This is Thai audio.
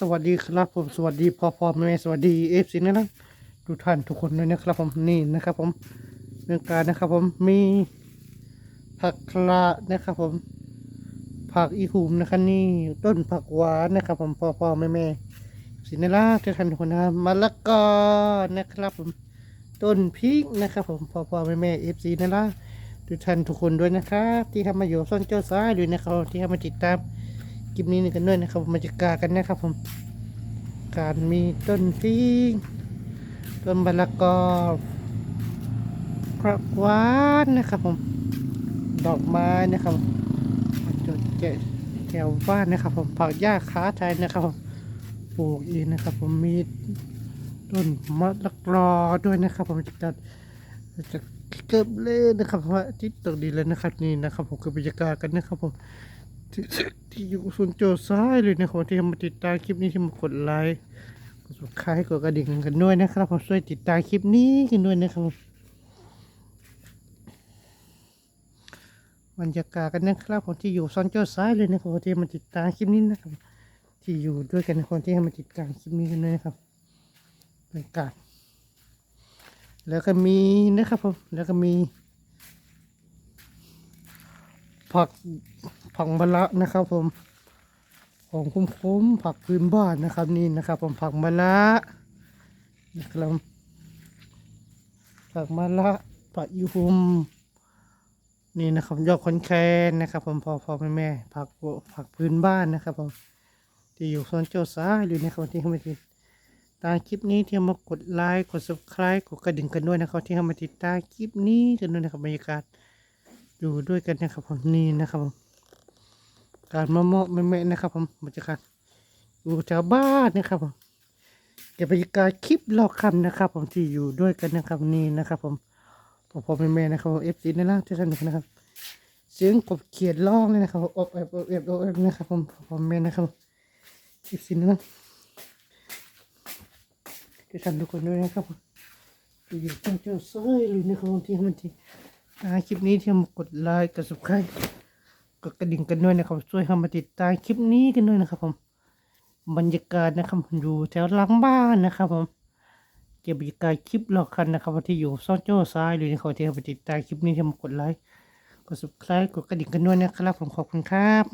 สวัสดีครับผมสวัสดีพ่อพ่อแม่แม่สวัสดีเอฟซีนะครับทุกท่านทุกคนด้วยนะครับผมนี่นะครับผมเรื่องการนะครับผมมีผักคละนะครับผมผักอีหูมนะครับนี่ต้นผักหวานนะครับ ผมพ่อพ่อแม่แม่สินล่าทุกท่านทุกคนนะครับมะละกอนะครับ ผมต้นพริกนะครับผมพ่อพ่อแม่แม่เอฟซีนั่นละทุกท่านทุกคนด้วยนะครับ ที่ทำมาอยู่ซ่อนเจ้าซ้ายด้วยนะครับที่ทำมาติดตาม คลิปนี้นี่กันด้วยนะครับผมมาจะกากันนะครับผม การมีต้นพริกต้นมะละกอผักหวานนะครับผม ดอกไม้นะครับมาจดแจกแถวบ้านนะครับ ผมผักหญ้าค้าไทยนะครับผมปลูกเองนะครับ ผมมีต้นมะละกอด้วยนะครับ ผมจะจัดจะเก็บเลยนะครับเพราะว่าอาที่ตกดีแล้วนะครับนี่นะครับ ผมคือบรรยากาศกันนะครับผม ที่ที่อยู่ส่วนโจซ้ายเลยนะครับที่มาติดตามคลิปนี้ที่มากดไลค์กด subscribe กดกระดิ่งกันด้วยนะครับผมช่วยติดตามคลิปนี้กันด้วยนะครับบรรยากาศกันนะครับผมที่อยู่ส่วนโจซ้ายเลยนะครับที่มาติดตามคลิปนี้นะครับ ที่อยู่ด้วยกันนะครับที่มาติดตามคลิปนี้กันด้วยนะครับบรรยากาศแล้วก็มีนะครับผมแล้วก็มีผัก ผักมะละนะครับผมของคุ้มๆผักพื้นบ้านนะครับนี่นะครับ ผมผักมะละนะครับผักมะละผักยูฮุมนี่นะครับยอดคอนแคนนะครับ ผมพอพอแม่แม่ผักผักพื้นบ้านนะครับผมที่อยู่โซนเจ้าซ้ายหรือนะครับที่เข้ามาติดตามคลิปนี้ที่มากดไลค์กด subscribe กดกระดิ่งกันด้วยนะครับ ที่เข้ามาติดตามคลิปนี้กันด้วยนะครับบรรยากาศอยู่ด้วยกันนะครับผมนี่นะครับผม การมะม่วงแม่ๆนะครับ ผมบรรยากาศอยู่แถวบ้านนะครับผมเก็บบรรยากาศคลิปรอบคำนะครับ ผมที่อยู่ด้วยกันนะครับนี่นะครับ ผมพอพอแม่ๆนะครับเอฟซีในล่างที่ท่านนะครับ เสียงกบเขียดร้องเลยนะครับอบแอบอบแอบอบแอบนะครับ ผมพอแม่นะครับเอฟซีในล่างที่ท่านทุกคนด้วยนะครับผมอยู่ตั้งเจ้าซ้ยเลยนะครับที่มันที่คลิปนี้ที่มากดไลค์กด subscribe กดกระดิ่งกันด้วยนะครับ ช่วยเข้ามาติดตามคลิปนี้กันด้วยนะครับ ผม บรรยากาศนะครับอยู่แถวหลังบ้านนะครับ ผมเก็บบรรยากาศคลิปหลอกคันนะครับที่อยู่ซ่อนโจ้ซ้ายหรือในขอที่เข้ามาติดตามคลิปนี้ที่มากดไลค์กด subscribe กดกระดิ่งกันด้วยนะครับ ผมขอบคุณครับ